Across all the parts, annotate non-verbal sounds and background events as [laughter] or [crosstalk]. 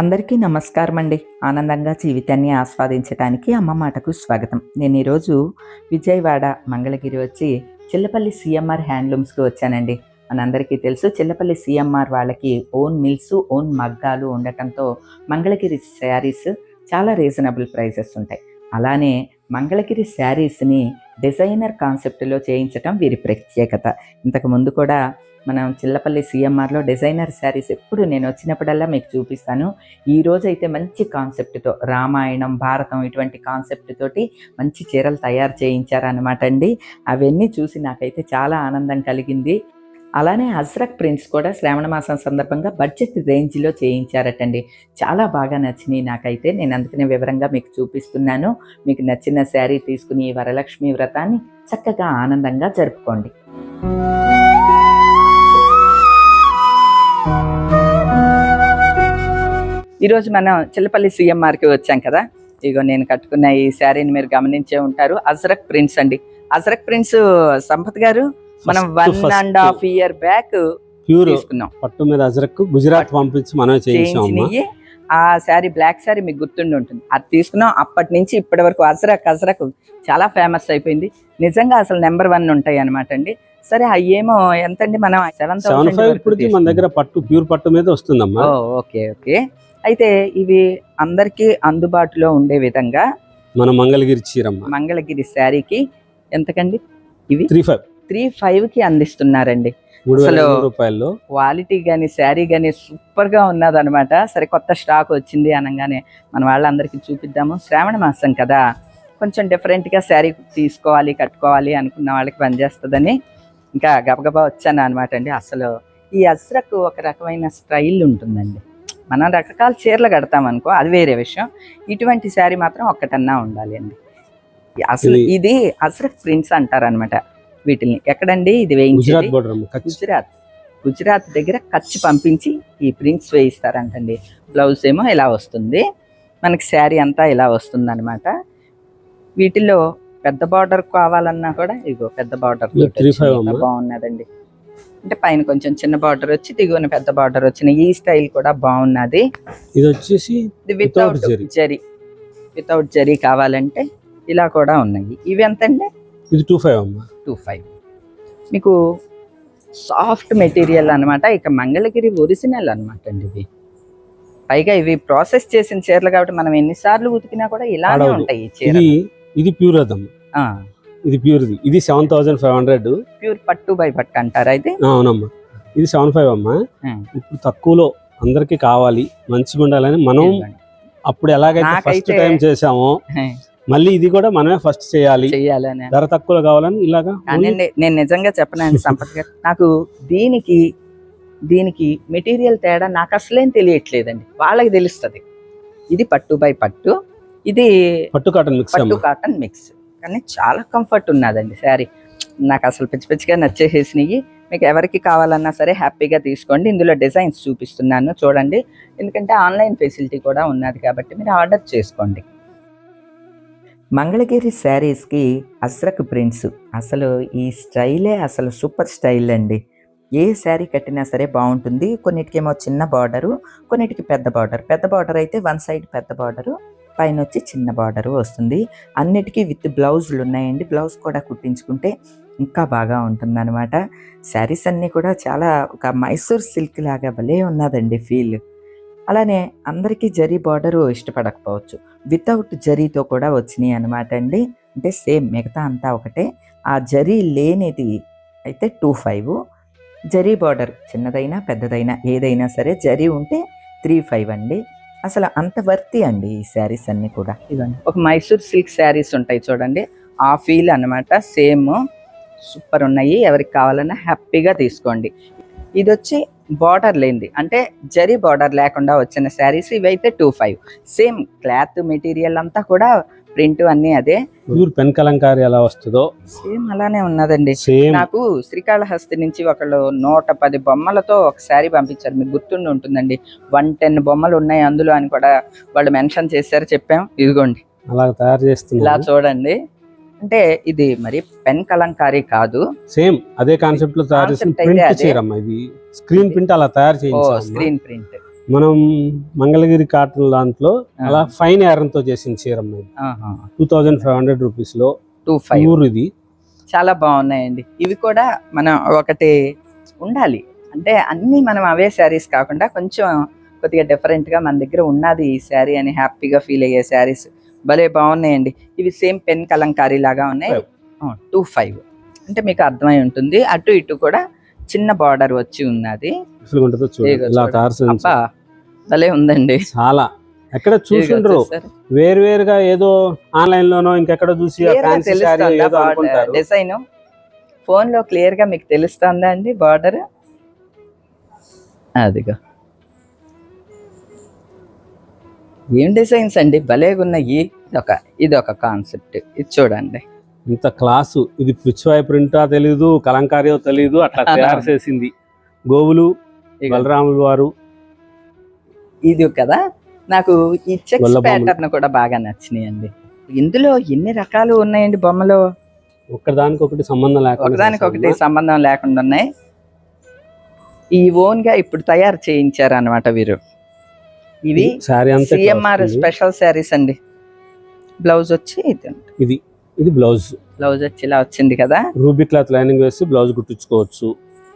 అందరికీ నమస్కారం అండి ఆనందంగా జీవితాన్ని ఆస్వాదించడానికి అమ్మ మాటకు స్వాగతం. నేను ఈరోజు విజయవాడ మంగళగిరి వచ్చి చిల్లపల్లి సిఎంఆర్ హ్యాండ్లూమ్స్కి వచ్చానండి. మనందరికీ తెలుసు చిల్లపల్లి సిఎంఆర్ వాళ్ళకి ఓన్ మిల్స్ ఓన్ మగ్గాలు ఉండటంతో మంగళగిరి శారీస్ చాలా రీజనబుల్ ప్రైసెస్ ఉంటాయి. అలానే మంగళగిరి శారీస్ని డిజైనర్ కాన్సెప్ట్లో చేయించటం వీరి ప్రత్యేకత. ఇంతకు ముందు కూడా మనం చిల్లపల్లి సిఎంఆర్లో డిజైనర్ శారీస్ ఎప్పుడు నేను వచ్చినప్పుడల్లా మీకు చూపిస్తాను. ఈరోజు అయితే మంచి కాన్సెప్ట్తో రామాయణం భారతం ఇటువంటి కాన్సెప్ట్ తోటి మంచి చీరలు తయారు చేయించారనమాట అండి. అవన్నీ చూసి నాకైతే చాలా ఆనందం కలిగింది. అలానే అజ్రక్ ప్రింట్స్ కూడా శ్రావణ మాసం సందర్భంగా బడ్జెట్ రేంజ్లో చేయించారటండి. చాలా బాగా నచ్చినాయి నాకైతే. నేను అందుకనే వివరంగా మీకు చూపిస్తున్నాను. మీకు నచ్చిన శారీ తీసుకుని ఈ వరలక్ష్మి వ్రతాన్ని చక్కగా ఆనందంగా జరుపుకోండి. ఈరోజు మనం చిల్లపల్లి సిఎంఆర్కి వచ్చాం కదా. ఇగో నేను కట్టుకున్న ఈ శారీని మీరు గమనించే ఉంటారు. అజ్రక్ ప్రింట్స్ అండి. అజ్రక్ ప్రింట్స్ సంపత్ గారు మనం one. And half year back తీసుకున్నాం. పట్టు మీద అజరక్ గుజరాత్ పంపించి చేయించినవి ఆ శారీ బ్లాక్ శారీ మీకు గుర్తుండి ఉంటుంది. అది తీసుకున్నాం. అప్పటి నుంచి ఇప్పటి వరకు అజరక్ అజరక్ చాలా ఫేమస్ అయిపోయింది. నిజంగా అసలు నెంబర్ వన్ ఉంటాయి అనమాట అండి. సరే అయ్యేమో ఎంతండి మనం? సెవెన్ ఇప్పటికి మన దగ్గర పట్టు ప్యూర్ పట్టు మీద వస్తుందమ్మా. Okay okay. అయితే ఇవి అందరికీ అందుబాటులో ఉండే విధంగా మన మంగళగిరి చీరమ్మ. మంగళగిరి శారీకి ఎంతకండి? ఇవి? Three five. త్రీ ఫైవ్కి అందిస్తున్నారండి అసలు- క్వాలిటీ కానీ శారీ కానీ సూపర్గా ఉన్నదనమాట సరే కొత్త స్టాక్ వచ్చింది అనగానే మన వాళ్ళందరికీ చూపిద్దాము. శ్రావణ మాసం కదా. కొంచెం డిఫరెంట్గా శారీ తీసుకోవాలి కట్టుకోవాలి అనుకున్న వాళ్ళకి పనిచేస్తుందని ఇంకా గబగబా వచ్చాను అనమాట అండి. అసలు ఈ అస్రకు ఒక రకమైన స్టైల్ ఉంటుందండి. మనం రకరకాల చీరలు కడతాం అనుకో అది వేరే విషయం. ఇటువంటి శారీ మాత్రం ఒక్కటన్నా ఉండాలి అండి. అసలు ఇది- అస్రక్ ప్రింట్స్ అంటారనమాట వీటిని ఎక్కడండి? ఇది వేయించేది? గుజరాత్ గుజరాత్. దగ్గర ఖర్చు పంపించి ఈ ప్రింట్స్ వేయిస్తారంటండి. బ్లౌజ్ ఏమో ఇలా వస్తుంది. మనకి శారీ అంతా ఇలా వస్తుంది అనమాట వీటిలో పెద్ద బార్డర్ కావాలన్నా కూడా ఇగో పెద్ద బార్డర్ ఇది 35 అమ్మా. బాగున్నదండి. అంటే పైన కొంచెం చిన్న బార్డర్ వచ్చి దిగువన పెద్ద బార్డర్ వచ్చిన ఈ స్టైల్ కూడా బాగున్నది. ఇది వచ్చేసి వితౌట్ జరీ. వితౌట్ జరీ కావాలంటే ఇలా కూడా ఉన్నాయి. ఇవి ఎంతండి? ఇది టూ ఫైవ్ అమ్మా. టూ ఫైవ్ మీకు సాఫ్ట్ మెటీరియల్ అన్నమాట. ఇక మంగళగిరి ఒరిజినల్ అనమాట అండి ఇవి. పైగా ఇవి ప్రాసెస్ చేసిన చీరలు కాబట్టి మనం ఎన్నిసార్లు ఉతికినా కూడా ఇలానే. ఉంటాయి ఇది ఇది ప్యూర్ అదమ్మా ఇది ప్యూర్ ఇది seven thousand five hundred. Pure పట్టు బై పట్టు అంటారు అయితే? అవునమ్మా. ఇది సెవెన్ ఫైవ్ అమ్మా. ఇప్పుడు తక్కువలో అందరికి కావాలి మంచిగా ఉండాలని మనం అప్పుడు ఎలాగైతే ఫస్ట్ టైం చేసామో మళ్ళీ ఇది కూడా మనమే ఫస్ట్ చేయాలి. ధర తక్కువలో కావాలని ఇలాగా నేను నిజంగా చెప్పనండి సంపత్ గారు. నాకు దీనికి దీనికి మెటీరియల్ తేడా నాకు అసలేం తెలియట్లేదండి. వాళ్ళకి తెలుస్తుంది. ఇది పట్టు బై పట్టు. ఇది పట్టు కాటన్ మిక్స్ పట్టు కాటన్ మిక్స్ కానీ చాలా కంఫర్ట్ ఉన్నదండి శారీ నాకు అసలు పిచ్చి పిచ్చిగా నచ్చేసేసినవి. మీకు ఎవరికి కావాలన్నా సరే హ్యాపీగా తీసుకోండి. ఇందులో డిజైన్స్ చూపిస్తున్నాను చూడండి. ఎందుకంటే ఆన్లైన్ ఫెసిలిటీ కూడా ఉన్నది కాబట్టి మీరు ఆర్డర్ చేసుకోండి. మంగళగిరి శారీస్కి అస్రక్ ప్రింట్స్ అసలు ఈ స్టైలే అసలు సూపర్ స్టైల్ అండి. ఏ శారీ కట్టినా సరే బాగుంటుంది. కొన్నిటికేమో చిన్న బార్డరు కొన్నిటికి పెద్ద బార్డర్ పెద్ద బార్డర్ అయితే వన్ సైడ్ పెద్ద బార్డరు పైన వచ్చి చిన్న బార్డర్ వస్తుంది. అన్నిటికీ విత్ బ్లౌజులు ఉన్నాయండి బ్లౌజ్ కూడా కుట్టించుకుంటే ఇంకా బాగా ఉంటుందన్నమాట. శారీస్ అన్నీ కూడా చాలా ఒక మైసూర్ సిల్క్ లాగా భలే ఉన్నదండి ఫీల్. అలానే అందరికీ జరీ బార్డరు ఇష్టపడకపోవచ్చు. వితౌట్ జరీతో కూడా వచ్చినాయి అనమాట అండి. అంటే సేమ్ మిగతా అంతా ఒకటే. ఆ జరీ లేనిది అయితే టూ ఫైవ్. జరీ బార్డర్ చిన్నదైనా పెద్దదైనా ఏదైనా సరే జరీ ఉంటే త్రీ ఫైవ్ అండి. అసలు అంత వర్తి అండి ఈ శారీస్ అన్ని కూడా. ఇదండి ఒక మైసూర్ సిల్క్ శారీస్ ఉంటాయి చూడండి. ఆ ఫీల్ అన్నమాట సేమ్ సూపర్ ఉన్నాయి. ఎవరికి కావాలన్నా హ్యాపీగా తీసుకోండి. ఇది వచ్చి బార్డర్ లేనిది. అంటే జరీ బార్డర్ లేకుండా వచ్చిన శారీస్ ఇవైతే two five same cloth material అంతా కూడా ప్రింట్ అన్నీ అదే. ప్యూర్ పెన్ కలంకారీ ఎలా వస్తుందో? సేమ్ అలానే ఉన్నదండి. నాకు శ్రీకాళహస్తి నుంచి ఒకళ్ళు నూట పది బొమ్మలతో ఒక శారీ పంపించారు. మీకు గుర్తుండి ఉంటుందండి. వన్ టెన్ బొమ్మలు ఉన్నాయి అందులో అని కూడా వాళ్ళు మెన్షన్ చేశారు చెప్పాం. ఇదిగోండి. అలా తయారు ఇలా చేస్తున్నాం చూడండి. అంటే ఇది మరి పెన్ కలంకారీ కాదు. సేమ్. అదే కాన్సెప్ట్లో తయారు చేసిన ప్రింట్. చీరమ్మ ఇది. స్క్రీన్ ప్రింట్ అలా తయారు ఓ చేయించాం స్క్రీన్ ప్రింట్. మనం మంగళగిరి కాటన్ దాంట్లో అలా ఫైన్తో చేసిన చీర టూ థౌజండ్ ఫైవ్ హండ్రెడ్ రూపీస్లో టూ ఫైవ్ ఇది. చాలా బాగున్నాయండి. ఇవి కూడా మనం ఒకటి ఉండాలి. అంటే అన్ని మనం అవే శారీస్ కాకుండా కొంచెం కొద్దిగా different గా మన దగ్గర ఉన్నది ఈ శారీ అని హ్యాపీగా ఫీల్ అయ్యే శారీస్ భలే బాగున్నాయండి. ఇవి సేమ్ పెన్ కలంకారీ లాగా ఉన్నాయి. టూ ఫైవ్ అంటే మీకు అర్థమై ఉంటుంది. అటు ఇటు కూడా చిన్న బార్డర్ వచ్చి ఉన్నది. భలే ఉందండి. చాలా. ఎక్కడ చూసిండ్రు? వేరు వేరుగా ఏదో ఆన్లైన్ లోనో ఇంకెక్కడ చూసి డిజైన్ ఫోన్లో క్లియర్గా మీకు తెలుస్తుందా అండి బార్డర్ అదిగో. ఏం డిజైన్స్ అండి? భలేగా ఉన్నాయి. ఇదొక ఇది ఒక కాన్సెప్ట్ ఇది చూడండి. ఇంత క్లాసు. ఇది పిచ్చివాయి ప్రింటా తెలీదు కలంకారియో తెలీదు అట్లా [laughs] తయారు చేసింది. గోవులు. బలరాములు వారు. ఇది కదా నాకు ఈ చెక్స్ బొమ్మలు. ప్యాటర్న్ కూడా బాగా నచ్చినాయి అండి ఇందులో ఎన్ని రకాలు ఉన్నాయండి బొమ్మలు ఒకటి సంబంధం లేకుండా ఒకదానికి ఒకటి చేశారు. సంబంధం లేకుండా ఉన్నాయి ఈ ఓన్గా ఇప్పుడు తయారు చేయించారు అనమాట వీరు ఇవి సిఎంఆర్. స్పెషల్ శారీస్ అండి బ్లౌజ్ వచ్చి ఇది ఇది బ్లౌజ్ బ్లౌజ్ వచ్చి ఇలా వచ్చింది కదా రూబీ క్లాత్ లైనింగ్ వేసి బ్లౌజ్ కుట్టించుకోవచ్చు.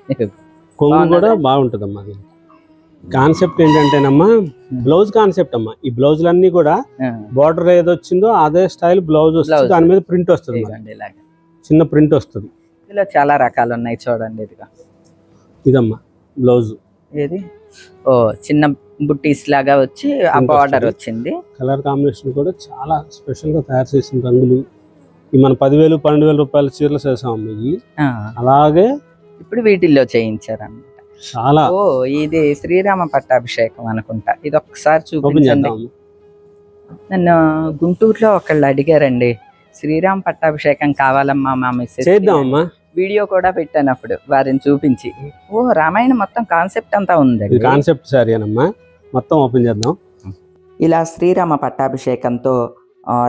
[laughs] కొంగు? కూడా బాగుంటదమ్మా అది కాన్సెప్ట్ ఏంటంటేనమ్మా బ్లౌజ్ కాన్సెప్ట్ అమ్మా. ఈ బ్లౌజులన్నీ కూడా బార్డర్ ఏది వచ్చిందో అదే స్టైల్ బ్లౌజ్ వస్తుంది. దాని మీద ప్రింట్ వస్తుంది చిన్న ప్రింట్ వస్తుంది. ఇందులో చాలా రకాలు ఉన్నాయి చూడండి ఇదిగా. ఇదమ్మా బ్లౌజ్. ఏది? ఓ చిన్న బుట్టీస్ లాగా వచ్చి ఆ బార్డర్. వచ్చింది. కలర్ కాంబినేషన్ కూడా చాలా స్పెషల్గా తయారు చేసిన రంగులు. మన పదివేలు పన్నెండు వేల రూపాయల చీరలు ఆ, అలాగే ఇప్పుడు వీటిల్లో చేయించారు అన్నమాట చాలా. ఓ ఇది శ్రీరామ పట్టాభిషేకం అనుకుంటా. ఇది ఒక్కసారి చూపించండి. నన్ను గుంటూరులో ఒకళ్ళు అడిగారండి శ్రీరామ్ పట్టాభిషేకం కావాలమ్మా మా మిస్సెస్ చేద్దామమ్మా వీడియో కూడా పెట్టాను అప్పుడు వారిని చూపించి. ఓ రామాయణం మొత్తం కాన్సెప్ట్ అంతా ఇది ఉంది కాన్సెప్ట్ శారీ అనమ్మా మొత్తం ఓపెన్ చేద్దాం. ఇలా శ్రీరామ పట్టాభిషేకంతో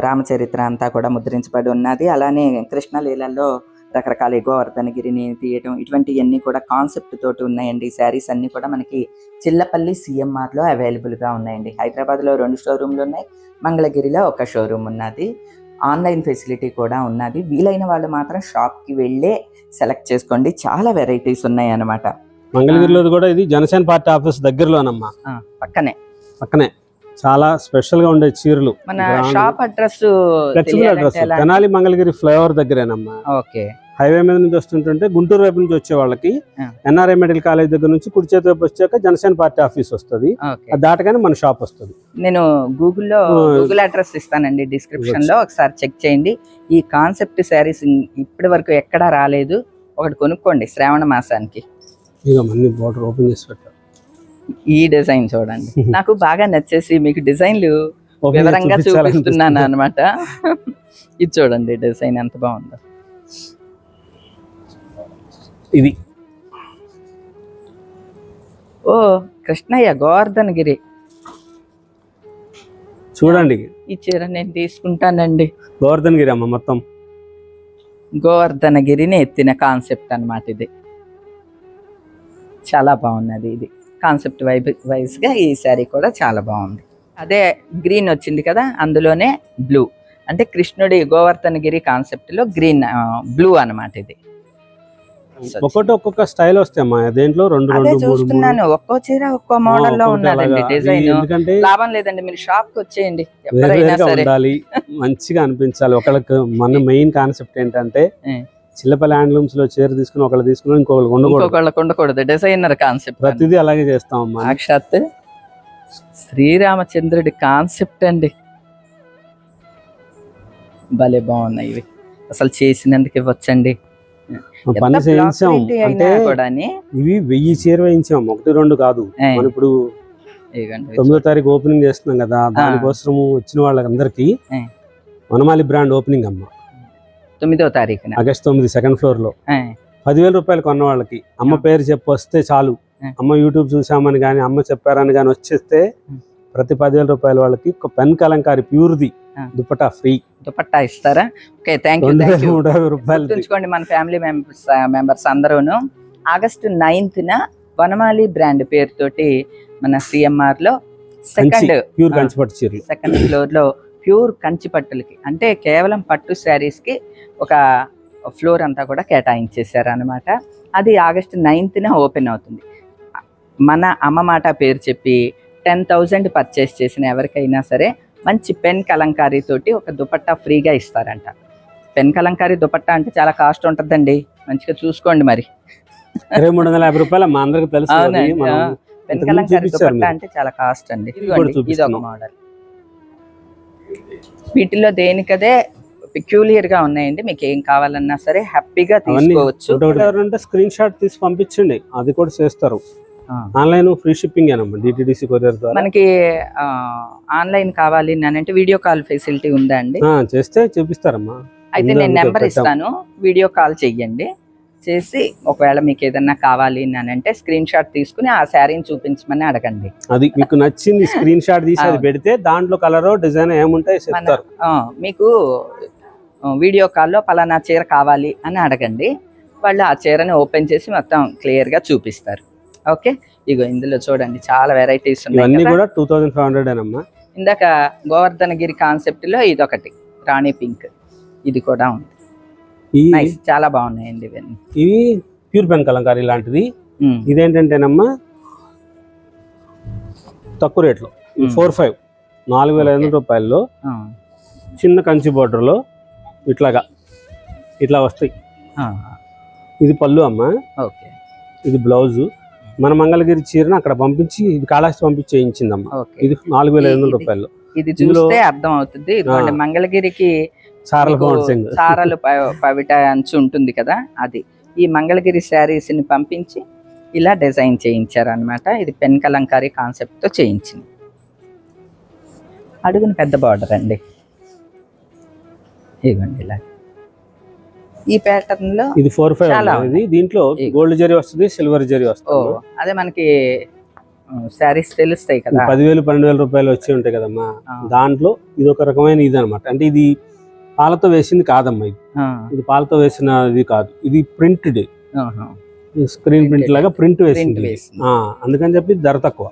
రామచరిత్ర అంతా కూడా ముద్రించబడి ఉన్నది. అలానే కృష్ణలీలలో రకరకాల గోవర్ధనగిరిని తీయటం ఇటువంటివన్నీ కూడా కాన్సెప్ట్ తోటి ఉన్నాయండి. శారీస్ అన్ని కూడా మనకి చిల్లపల్లి CMR లో అవైలబుల్గా ఉన్నాయండి. హైదరాబాద్లో రెండు షోరూమ్లు ఉన్నాయి. మంగళగిరిలో ఒక షోరూమ్ ఉన్నది. ఆన్లైన్ ఫెసిలిటీ కూడా ఉన్నది. వీలైన వాళ్ళు మాత్రం షాప్కి వెళ్ళే సెలెక్ట్ చేసుకోండి. చాలా వెరైటీస్ ఉన్నాయి అన్నమాట మంగళగిరిలో కూడా ఇది జనసేన పార్టీ ఆఫీస్ దగ్గరలోనమ్మా. పక్కనే. పక్కనే. చాలా స్పెషల్గా ఉండే చీరలు. మన shop address Tenali Mangalagiri flyover దగ్గరేనమ్మా. Okay. Highway మీద నుంచి వస్తుంటుంటే గుంటూరు వైపు నుంచి వచ్చే వాళ్ళకి. ఎన్ఆర్ఐ మెడికల్ కాలేజ్ దగ్గర నుంచి కుడి చేతి వైపు వచ్చాక జనసేన పార్టీ ఆఫీస్ వస్తుంది. అది దాటగానే మన షాప్ వస్తుంది. నేను గూగుల్లో గూగుల్ అడ్రస్ ఇస్తానండి డిస్క్రిప్షన్లో ఒకసారి చెక్ చేయండి. ఈ కాన్సెప్ట్ శారీస్ ఇప్పటి వరకు ఎక్కడా రాలేదు. ఒకటి కొనుక్కోండి శ్రావణ మాసానికి. బార్డర్ ఓపెన్ చేసి పెట్టారు ఈ డిజైన్ చూడండి. [laughs] నాకు బాగా నచ్చేసి మీకు డిజైన్లు వివరంగా. చూపిస్తున్నాను అనమాట ఇది చూడండి డిజైన్ ఎంత బాగుందో. ఇది. ఓ కృష్ణయ్య గోవర్ధన్ గిరి చూడండి. ఈ చీర నేను తీసుకుంటానండి. గోవర్ధన్ గిరి అమ్మ మొత్తం. గోవర్ధన గిరిని ఎత్తిన కాన్సెప్ట్ అన్నమాట ఇది. చాలా బాగున్నది ఇది. కాన్సెప్ట్ వైబ్ వైజ్గా ఈ శారీ కూడా చాలా బాగుంది. అదే గ్రీన్ వచ్చింది కదా అందులోనే బ్లూ. అంటే కృష్ణుడి గోవర్ధన గిరి కాన్సెప్ట్లో గ్రీన్ బ్లూ అన్నమాట ఇది. ఒక్కొక్కటి ఒక్కొక్క స్టైల్ వస్తాయమ్మా దేంట్లో రెండు అదే చూస్తున్నాను. ఒక్కో చీర ఒక్కో మోడల్లో ఉన్నదండి డిజైన్. ఎందుకంటే లాభం లేదండి. మీరు షాప్కి వచ్చేయండి ఉండాలి. మంచిగా అనిపించాలి. ఒకళ్ళకి మన [laughs] మెయిన్ కాన్సెప్ట్ ఏంటంటే. చిల్లపల్లి హ్యాండ్లూమ్స్లో చీర తీసుకుని ఒకళ్ళు తీసుకుని ఇంకొకళ్ళు ఉండకూడదు ఇంకొకళ్ళకు ఉండకూడదు డిజైనర్ కాన్సెప్ట్ ప్రతిదీ అలాగే చేస్తామమ్మా సాక్షాత్ శ్రీరామచంద్రుడి కాన్సెప్ట్ అండి. భలే బాగున్నాయి ఇవి. అసలు చేసినందుకు ఇవ్వచ్చండి. పని చేయించాం అంటే ఇవి వెయ్యి చీర వేయించాం ఒకటి రెండు కాదు. మనం ఇప్పుడు. తొమ్మిదో తారీఖు ఓపెనింగ్ చేస్తున్నాం కదా దానికోసం వచ్చిన వాళ్ళందరికీ. వనమాలి బ్రాండ్ ఓపెనింగ్ అమ్మ. తొమ్మిదో తారీఖున. ఆగస్ట్ తొమ్మిది సెకండ్ ఫ్లోర్లో. పదివేల రూపాయలు కొన్న వాళ్ళకి అమ్మ పేరు చెప్పి వస్తే చాలు. అమ్మ యూట్యూబ్ చూసామని కానీ అమ్మ చెప్పారని కానీ వచ్చేస్తే. ప్రతి పదివేల రూపాయల వాళ్ళకి ఒక పెన్ కలంకారి ప్యూర్ది. దుపట్టా ఫ్రీ. దుపట్టా ఇస్తారా? ఓకే థ్యాంక్ యూ మూడు యాభై రూపాయలు గుర్తుంచుకోండి మన ఫ్యామిలీ మెంబర్స్ మెంబర్స్ అందరూను. ఆగస్టు నైన్త్న వనమాలి బ్రాండ్ పేరుతోటి మన సిఎంఆర్లో సెకండ్ ప్యూర్. కంచిపట్టు చీరలు. సెకండ్ ఫ్లోర్లో ప్యూర్ కంచి పట్టులకి అంటే కేవలం పట్టు శారీస్కి ఒక ఫ్లోర్ అంతా కూడా కేటాయించేశారు అనమాట అది ఆగస్ట్ నైన్త్న ఓపెన్ అవుతుంది. మన అమ్మ మాట పేరు చెప్పి టెన్ థౌజండ్ పర్చేస్ చేసిన ఎవరికైనా సరే మంచి పెన్ కలంకారీ తోటి ఒక దుపట్టా ఫ్రీగా ఇస్తారంట. పెన్ కలంకారీ దుపట్టా అంటే చాలా కాస్ట్ ఉంటుందండి. మంచిగా చూసుకోండి మరి. మూడు వందల యాభై రూపాయలు మా అందరికి తెలుసు. పెన్ కలంకారీ దుపట్టా. అంటే చాలా కాస్ట్ అండి. ఇది ఒక. మోడల్. వీటిలో దేనికదే పెక్యూలియర్గా ఉన్నాయండి. మీకు ఏం కావాలన్నా సరే హ్యాపీగా తీసుకోవచ్చు. స్క్రీన్ షాట్ తీసి పంపించండి. అది కూడా చేస్తారు. Online free shipping DTDC courier ద్వారా? మనకి ఆన్లైన్ కావాలి అని అంటే వీడియో కాల్ ఫెసిలిటీ ఉందా అండి? చేస్తే చూపిస్తారమ్మా. అయితే నేను నెంబర్. ఇస్తాను. వీడియో కాల్ చెయ్యండి. చేసి ఒకవేళ మీకు ఏదన్నా కావాలి అని అంటే స్క్రీన్ షాట్ తీసుకుని ఆ శారీని చూపించమని అడగండి. అది మీకు నచ్చింది స్క్రీన్ షాట్ తీసి అది. పెడితే దాంట్లో కలర్ డిజైన్ ఏముంటాయి చెప్తారు. మీకు వీడియో కాల్లో పలానా చీర కావాలి అని అడగండి. వాళ్ళు ఆ చీరని ఓపెన్ చేసి మొత్తం క్లియర్గా చూపిస్తారు. ఓకే. ఇగో ఇందులో చూడండి చాలా వెరైటీస్ ఉన్నాయి. కూడా టూ థౌసండ్ ఫైవ్ హండ్రెడ్ అనమ్మా ఇందాక గోవర్ధనగిరి కాన్సెప్ట్లో ఇదొకటి రాణి పింక్ ఇది కూడా ఉంది. ఈ నైస్ చాలా బాగున్నాయండి ఇవన్నీ. ఇవి ప్యూర్ పెన్ కలంకారీ లాంటిది ఇదేంటంటేనమ్మా? తక్కువ రేట్లో ఫోర్ ఫైవ్ నాలుగు వేల ఐదు వందల రూపాయల్లో చిన్న కంచి border లో ఇట్లాగా ఇట్లా వస్తాయి. ఇది పళ్ళు అమ్మ. ఓకే. ఇది బ్లౌజు మన మంగళగిరి చీరను అక్కడ పంపించి ఇది కాళహస్తి పంపించి చేయించిందమ్మా. ఇది నాలుగు వేల ఐదు వందల రూపాయలు. ఇది చూస్తే అర్థం అవుతుంది ఇదిగోండి. మంగళగిరికి సారల పవిట అంచు ఉంటుంది కదా అది. ఈ మంగళగిరి శారీస్ని పంపించి ఇలా డిజైన్ చేయించారు అనమాట ఇది పెన్ కలంకారీ కాన్సెప్ట్తో చేయించింది. అడుగున పెద్ద బార్డర్ అండి. ఇదిగోండి ఇలా. ఈ ప్యాటర్న్లో ఇది ఫోర్ ఫైవ్ ఇది దీంట్లో గోల్డ్ జరీ వస్తుంది సిల్వర్ జరీ వస్తుంది. అదే మనకి శారీస్ తెలుస్తాయి కదా. పదివేలు పన్నెండు వేల రూపాయలు వచ్చి ఉంటాయి కదమ్మా. దాంట్లో ఇది ఒక రకమైన ఇది అనమాట అంటే ఇది పాలతో వేసింది కాదమ్మా ఇది. ఇది పాలతో వేసిన ఇది కాదు. ఇది ప్రింటెడ్. స్క్రీన్ ప్రింట్ లాగా ప్రింట్ వేసింది అందుకని చెప్పి ధర తక్కువ.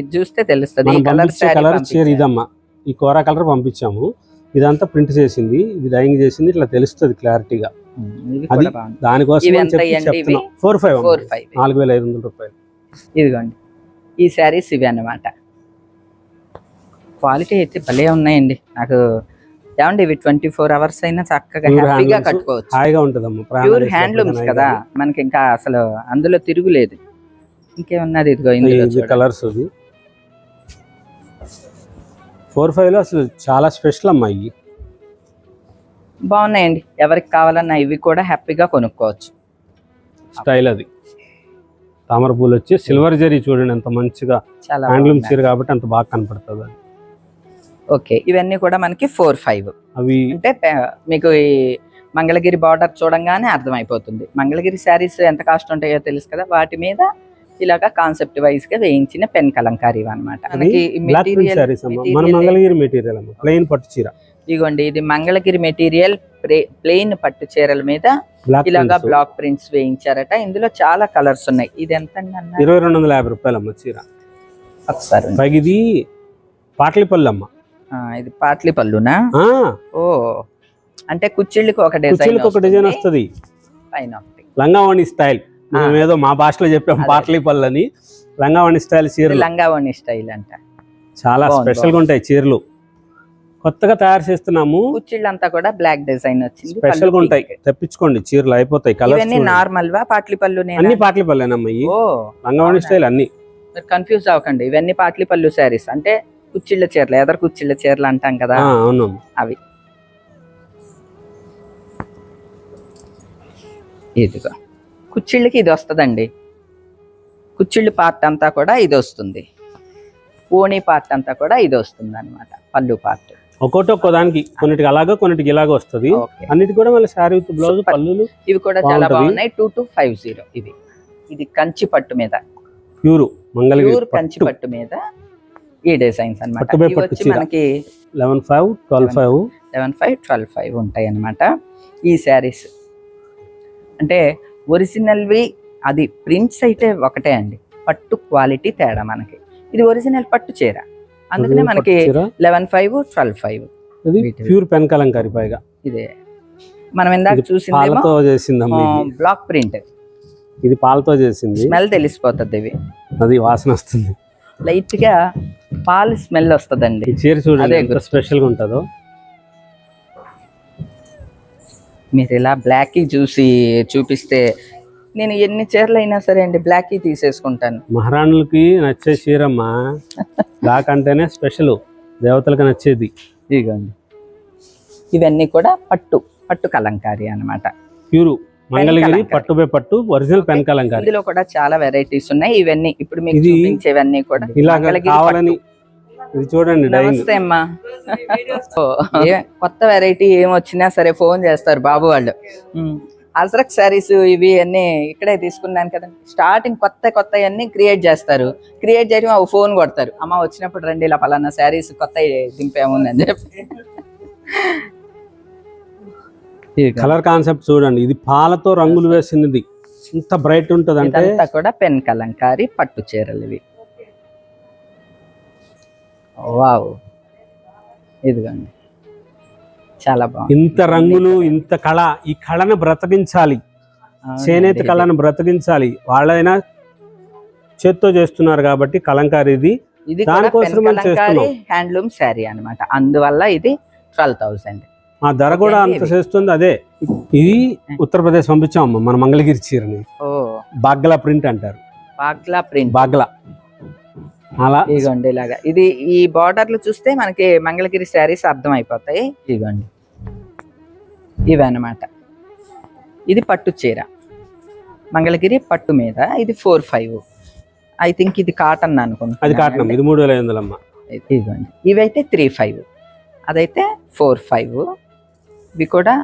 ఇది చూస్తే తెలుస్తుంది. కలర్ కలర్ చీర ఇదమ్మా. ఈ కోరా కలర్ పంపించాము. ఇదంతా ప్రింట్ చేసింది ఇది డైయింగ్ చేసింది ఇట్లా తెలుస్తుంది క్లారిటీగా. అది దానికోసం ఫోర్ ఫైవ్ నాలుగు వేల ఐదు వందల రూపాయలు. ఇదిగోండి. ఈ శారీస్ ఇవి అన్నమాట. క్వాలిటీ అయితే భలే ఉన్నాయండి. నాకు ఏమండి ఇవి ట్వంటీ ఫోర్ అవర్స్ అయినా చక్కగా హ్యాపీగా. కట్టుకోవచ్చు. హాయిగా ఉంటదమ్మా. ప్యూర్ హ్యాండ్లూమ్స్ కదా. మనకి ఇంకా అసలు అందులో తిరుగులేదు. ఇంకేమున్నది ఇదిగో ఇందులో. కలర్స్ ఫోర్ ఫైవ్లో అసలు చాలా స్పెషల్ అమ్మా ఇవి. బాగున్నాయండి. ఎవరికి కావాలన్నా ఇవి కూడా హ్యాపీగా కొనుక్కోవచ్చు. స్టైల్ అది. తామర పూలు వచ్చి సిల్వర్ జరీ చూడండి ఎంత మంచిగా చాలా హ్యాండ్లూమ్. చీర కాబట్టి అంత బాగా కనపడుతుంది అది. ఓకే ఇవన్నీ కూడా మనకి ఫోర్ ఫైవ్. అవి అంటే మీకు ఈ మంగళగిరి బార్డర్ చూడంగానే అర్థమైపోతుంది. మంగళగిరి శారీస్ ఎంత కాస్ట్ ఉంటాయో తెలుసు కదా? వాటి మీద ఇలాగా కాన్సెప్ట్ వైజ్గా వేయించిన పెన్ కలంకారీ మనకి material మంగళగిరి మెటీరియల్ అమ్మా. ప్లెయిన్ పట్టు చీర. ఇదిగోండి ఇది మంగళగిరి మెటీరియల్ ప్లెయిన్ పట్టు చీరల మీద ఇలాగా బ్లాక్ ప్రింట్స్ వేయించారట. ఇందులో చాలా కలర్స్ ఉన్నాయి. ఇది ఎంత ఇరవై రెండు వందల యాభై రూపాయలు అమ్మ చీర. ఒకసారి ఇది పాటలిపల్లి అమ్మ. ఆ, ఇది పాట్లి పళ్ళునా ఆ, ఓ అంటే కుచ్చిళ్ళకి ఒక డిజైన్ ఒక డిజైన్ వస్తుంది. పైన లంగావాణి స్టైల్ ఆ. మేము ఏదో మా భాషలో చెప్పాం అదే. పాటలిపల్లి అని లంగావాణి స్టైల్ చీరలు. లంగావోణి స్టైల్ అంట. చాలా బాగుంది, స్పెషల్గా ఉంటాయి చీరలు. కొత్తగా తయారు చేస్తున్నాము. కుచ్చిళ్ళంతా కూడా బ్లాక్ డిజైన్ వచ్చింది స్పెషల్గా పళ్ళు ఉంటాయి. తెప్పించుకోండి చీరలు అయిపోతాయి ఇవన్నీ నార్మల్ వా పాట్లి పళ్ళు అన్ని పాటలిపల్లేనమ్మ ఇవి? ఓ లంగావాణి? స్టైల్ అన్ని. మీరు కన్ఫ్యూజ్ అవ్వకండి. ఇవన్నీ పాట్లి పళ్ళు శారీస్. అంటే కుచ్చిళ్ళ చీరలు ఎదరు కుచ్చిళ్ళ చీరలు అంటాం కదా? అవును. అవి. ఇదిగో. కుచ్చిళ్ళకి ఇది వస్తుందండి. కుచ్చిళ్ళు పార్ట్ అంతా కూడా ఇది వస్తుంది. ఓణి పార్ట్ అంతా కూడా ఇది వస్తుంది అనమాట పళ్ళు పార్ట్ ఒక్కోటి ఒక్కో దానికి కొన్నిటికి అలాగా కొన్నిటికి ఇలాగ వస్తుంది. అన్నిటి కూడా మళ్ళీ శారీ బ్లౌజ్. పళ్ళులు ఇవి కూడా చాలా. బాగున్నాయి. టూ టు ఫైవ్ జీరో ఇవి. ఇది కంచి పట్టు మీద. ప్యూర్ మంగళగిరి ప్యూర్ కంచి పట్టు మీద ఈ డిజైన్స్ పట్టు వచ్చి. మనకి eleven five twelve five. Eleven five twelve five ఉంటాయి అన్నమాట ఈ శారీస్. అంటే ఒరిజినల్వి అది ప్రింట్స్ అయితే ఒకటే అండి. పట్టు క్వాలిటీ తేడా మనకి. ఇది ఒరిజినల్ పట్టు చీర. అందుకనే మనకి. Eleven five twelve five. Pure pen Kalamkari పైగా. ఇదే. మనం ఇందాక ఇది. Block print. ఇది పాలతో చేసింది. స్మెల్ తెలిసిపోతుంది ఇవి అది వాసన వస్తుంది. లైట్గా పాలు స్మెల్ వస్తుందండి. చీర చూడండి. స్పెషల్గా ఉంటుందో. మీరు ఇలా బ్లాక్ చూసి చూపిస్తే నేను ఎన్ని చీరలు అయినా సరే అండి బ్లాక్ తీసేసుకుంటాను. మహారాణులకి నచ్చే చీరమ్మా [laughs] బ్లాక్ అంటేనే స్పెషల్ దేవతలకు నచ్చేది. ఇదిగోండి. ఇవన్నీ కూడా పట్టు పట్టు కలంకారీ అన్నమాట. ప్యూర్. మంగళగిరి కలంకారీ. పట్టు బై పట్టు ఒరిజినల్ పెన్ కలంకారి. ఇందులో కూడా చాలా వెరైటీస్ ఉన్నాయి. ఇవన్నీ ఇప్పుడు మీకు చూపించేవన్నీ కూడా ఇలాగ మంగళగిరి కావాలని ఇది చూడండి నమస్తే అమ్మా. [laughs] కొత్త వెరైటీ ఏం వచ్చినా సరే ఫోన్ చేస్తారు బాబు వాళ్ళు. అల్సరక్ శారీస్ ఇవి అన్ని ఇక్కడే తీసుకున్నాను కదా స్టార్టింగ్ కొత్త కొత్త అన్ని క్రియేట్ చేస్తారు. క్రియేట్ చేయడం అవి ఫోన్ కొడతారు. అమ్మ వచ్చినప్పుడు రండి ఇలా పలానా శారీస్ కొత్త దింపాము అని చెప్పి. కలర్ కాన్సెప్ట్ చూడండి. ఇది పాలతో రంగులు వేసినది. ఇంత బ్రైట్ ఉంటది అంటే కూడా పెన్ కలంకారీ పట్టు చీరలు ఇవి. వావ్. ఇదిగోండి. చాలా బాగుంది. ఇంత రంగులు ఇంత కళ ఈ కళను బ్రతికించాలి. చేనేత. కళను బ్రతికించాలి. వాళ్ళైనా చేత్తో చేస్తున్నారు కాబట్టి కలంకారీ ఇది. ఇది దానికోసం మనం చేస్తున్నాం. హ్యాండ్లూమ్ శారీ అన్నమాట. అందువల్ల ఇది ట్వెల్వ్ థౌసండ్. ఆ ధర కూడా అంత. చేస్తుంది. అదే. ఇది ఉత్తరప్రదేశ్ పంపించామమ్మ మన మంగళగిరి చీరని. బాగ్లా ప్రింట్ అంటారు. బాగ్లా ప్రింట్. బాగ్లా. అలా. ఇదిగోండి ఇలాగా. ఇది ఈ బార్డర్లు చూస్తే మనకి మంగళగిరి శారీస్ అర్థం అయిపోతాయి ఇదిగోండి ఇవి అన్నమాట ఇది పట్టు చీర. మంగళగిరి పట్టు మీద ఇది ఫోర్ ఫైవ్ ఐ థింక్ ఇది కాటన్ అది అనుకుంటున్నాను కాటనం ఇది మూడు వేల ఐదు వందలమ్మ ఇదిగోండి ఇవైతే త్రీ ఫైవ్ అదైతే ఫోర్ ఫైవ్ ఇవి కూడా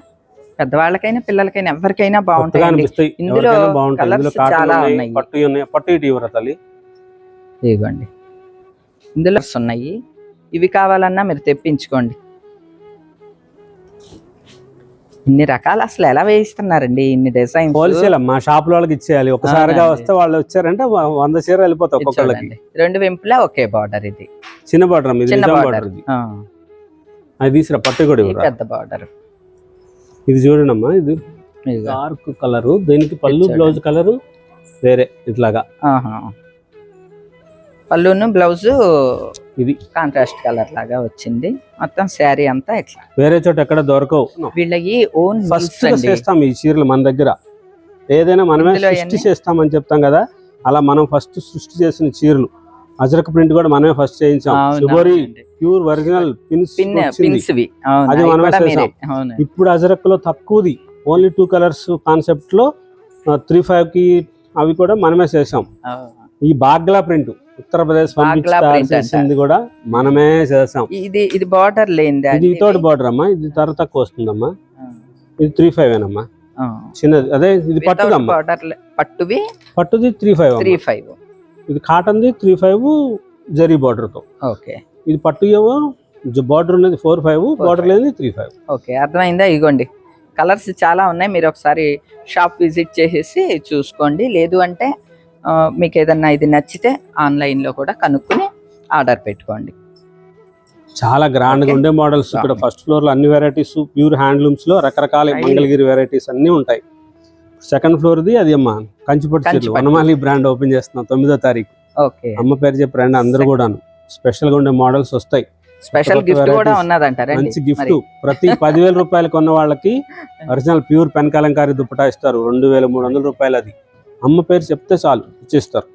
పెద్దవాళ్ళకైనా పిల్లలకైనా ఎవరికైనా అనిపిస్తాయి ఇందులో బాగుంటాయి. చాలా ఉన్నాయి ఉన్నాయి. పట్టు ఉన్నాయి. పట్టు ఇటు ఇవ్వరా తల్లి? ఇదిగోండి ఇందులో ఉన్నాయి ఇవి కావాలన్నా మీరు తెప్పించుకోండి. ఇన్ని రకాలు అసలు ఎలా వేయిస్తున్నారండి? ఇన్ని డిజైన్స్ హోల్సేల్ అమ్మా షాప్ వాళ్ళకి ఇచ్చేయాలి. ఒకసారిగా. వస్తే వాళ్ళు వచ్చారంటే వంద చీర వెళ్ళిపోతాయి ఒక్కొక్కళ్ళకి. రెండు వెంపులా ఒకే బార్డర్ ఇది. చిన్న బార్డర్ చిన్న అది తీసిరా పట్టు కూడా ఇవ్వరా? పెద్ద బార్డర్ ఇది చూడండి అమ్మా ఇది డార్క్ కలర్ దీనికి పళ్ళు. బ్లౌజ్ కలర్ వేరే ఇట్లాగా. పళ్ళును బ్లౌజ్ ఇది. కాంట్రాస్ట్ కలర్ లాగా వచ్చింది. మొత్తం శారీ అంతా ఇట్లా. వేరే చోట ఎక్కడ దొరకవు. వీళ్ళకి ఓన్ ఫస్ట్ చేస్తాం ఈ చీరలు మన దగ్గర. ఏదైనా మనమే సృష్టి? చేస్తామని చెప్తాం కదా అలా మనం ఫస్ట్ సృష్టి చేసిన చీరలు. అజరక్ ప్రింట్ కూడా మనమే ఫస్ట్ చేయించాం. శుభోరి ప్యూర్ ఒరిజినల్ పిన్స్ అది మనమే. చేసాం. ఇప్పుడు అజరక్లో తక్కువది. ఓన్లీ టూ కలర్స్ కాన్సెప్ట్లో త్రీ ఫైవ్కి అవి కూడా మనమే చేసాం. ఈ బాగ్లా ప్రింట్ ఉత్తరప్రదేశ్ చేసింది కూడా మనమే చేసాం. ఇది ఇది బార్డర్ లేనిది ఇది తోటి బార్డర్ అమ్మా. ఇది ధర తక్కువ వస్తుందమ్మా. ఇది త్రీ ఫైవ్ ఏనమ్మా. చిన్నది అదే ఇది పట్టుదమ్మా. పట్టువి పట్టుది? త్రీ ఫైవ్ త్రీ ఫైవ్ ఇది కాటన్ది త్రీ ఫైవ్ జరీ బార్డర్తో. ఓకే. ఇది పట్టు ఏమో బార్డర్ ఉన్నది ఫోర్ ఫైవ్ బార్డర్ లేని త్రీ ఫైవ్ ఓకే అర్థమైందా? ఇగోండి. కలర్స్ చాలా ఉన్నాయి. మీరు ఒకసారి షాప్ విజిట్ చేసేసి చూసుకోండి. లేదు అంటే మీకు ఏదన్నా ఇది నచ్చితే ఆన్లైన్లో కూడా కనుక్కుని ఆర్డర్ పెట్టుకోండి. చాలా గ్రాండ్గా Okay. ఉండే మోడల్స్ ఇక్కడ ఫస్ట్ ఫ్లోర్లో అన్ని వెరైటీస్ ప్యూర్ హ్యాండ్లూమ్స్లో రకరకాల. మంగళగిరి వెరైటీస్ అన్ని ఉంటాయి. సెకండ్ ఫ్లోర్ ది అది అమ్మా కంచిపట్టు చీరలు. వనమాలి బ్రాండ్ ఓపెన్ చేస్తున్నాం తొమ్మిదో తారీఖు. ఓకే. అమ్మ పేరు చెప్పి రండి అందరూ కూడాను. స్పెషల్గా ఉండే మోడల్స్ వస్తాయి. స్పెషల్ గిఫ్ట్ కూడా. ఉన్నదంటారండి మంచి గిఫ్ట్ ప్రతి పదివేల రూపాయలు కొన్న వాళ్ళకి original pure pen Kalamkari dupatta ఇస్తారు. రెండు వేల మూడు వందల రూపాయలు అది. అమ్మ పేరు చెప్తే చాలు ఇచ్చేస్తారు.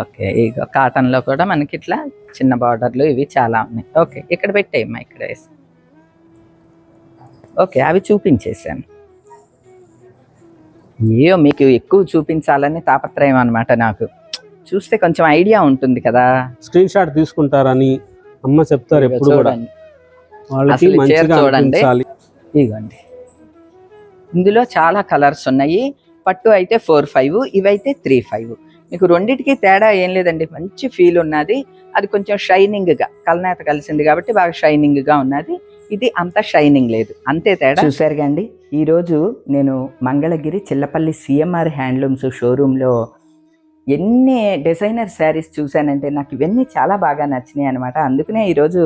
ఓకే ఇక కాటన్లో కూడా మనకి ఇట్లా చిన్న బార్డర్లు ఇవి చాలా ఉన్నాయి. ఓకే ఇక్కడ పెట్టేయమ్మా ఇక్కడ వేసి. ఓకే అవి చూపించేసాను అయ్యో మీకు ఎక్కువ చూపించాలని తాపత్రయం అన్నమాట నాకు. చూస్తే కొంచెం ఐడియా ఉంటుంది కదా. స్క్రీన్ షాట్ తీసుకుంటారని అమ్మ చెప్తారు ఎప్పుడు కూడా. చూడండి. వాళ్ళకి మంచిగా ఇదిగోండి ఇందులో చాలా కలర్స్ ఉన్నాయి. పట్టు అయితే ఫోర్ ఫైవ్ ఇవైతే త్రీ ఫైవ్. మీకు రెండింటికి తేడా ఏం లేదండి. మంచి ఫీల్ ఉన్నది. అది కొంచెం షైనింగ్గా కలనాత కలనేత కలిసింది కాబట్టి బాగా షైనింగ్గా ఉన్నది. ఇది అంత షైనింగ్ లేదు. అంతే తేడా. చూసారుగా అండి. ఈరోజు నేను మంగళగిరి చిల్లపల్లి సిఎంఆర్ హ్యాండ్లూమ్స్ షోరూంలో ఎన్ని డిజైనర్ శారీస్ చూశానంటే నాకు ఇవన్నీ చాలా బాగా నచ్చినాయి అనమాట అందుకనే ఈరోజు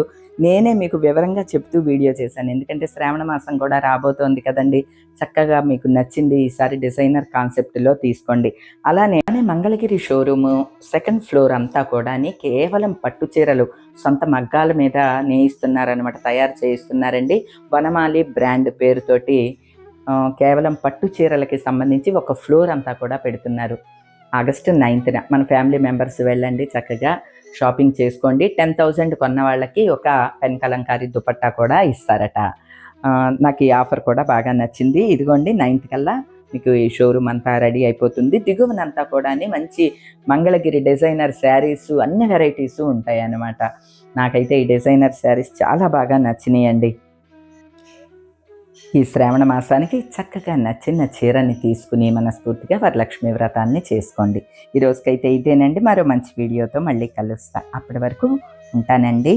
నేనే మీకు వివరంగా చెప్తూ వీడియో చేశాను. ఎందుకంటే శ్రావణ మాసం కూడా రాబోతోంది కదండి. చక్కగా మీకు నచ్చింది ఈసారి డిజైనర్ కాన్సెప్ట్లో తీసుకోండి. అలానే మంగళగిరి షోరూము సెకండ్ ఫ్లోర్ అంతా కూడా కేవలం పట్టు చీరలు సొంత మగ్గాల మీద నేయిస్తున్నారనమాట తయారు చేయిస్తున్నారండి. వనమాలి బ్రాండ్ పేరుతోటి కేవలం పట్టు చీరలకి సంబంధించి ఒక ఫ్లోర్ అంతా కూడా పెడుతున్నారు. ఆగస్టు నైన్త్న మన ఫ్యామిలీ మెంబర్స్ వెళ్ళండి చక్కగా షాపింగ్ చేసుకోండి. టెన్ థౌజండ్ కొన్న వాళ్ళకి ఒక పెన్ కలంకారీ దుపట్టా కూడా ఇస్తారట. నాకు ఈ ఆఫర్ కూడా బాగా నచ్చింది. ఇదిగోండి నైన్త్ కల్లా మీకు ఈ షోరూమ్ అంతా రెడీ అయిపోతుంది. దిగువనంతా కూడా మంచి మంగళగిరి డిజైనర్ శారీస్ అన్ని వెరైటీస్ ఉంటాయి అన్నమాట నాకైతే ఈ డిజైనర్ శారీస్ చాలా బాగా నచ్చినాయండి. ఈ శ్రావణ మాసానికి చక్కగా నచ్చిన చీరని తీసుకుని మనస్ఫూర్తిగా వరలక్ష్మి వ్రతాన్ని చేసుకోండి. ఈ రోజుకైతే ఇదేనండి. మరో మంచి వీడియోతో మళ్ళీ కలుస్తా. అప్పటి వరకు ఉంటానండి.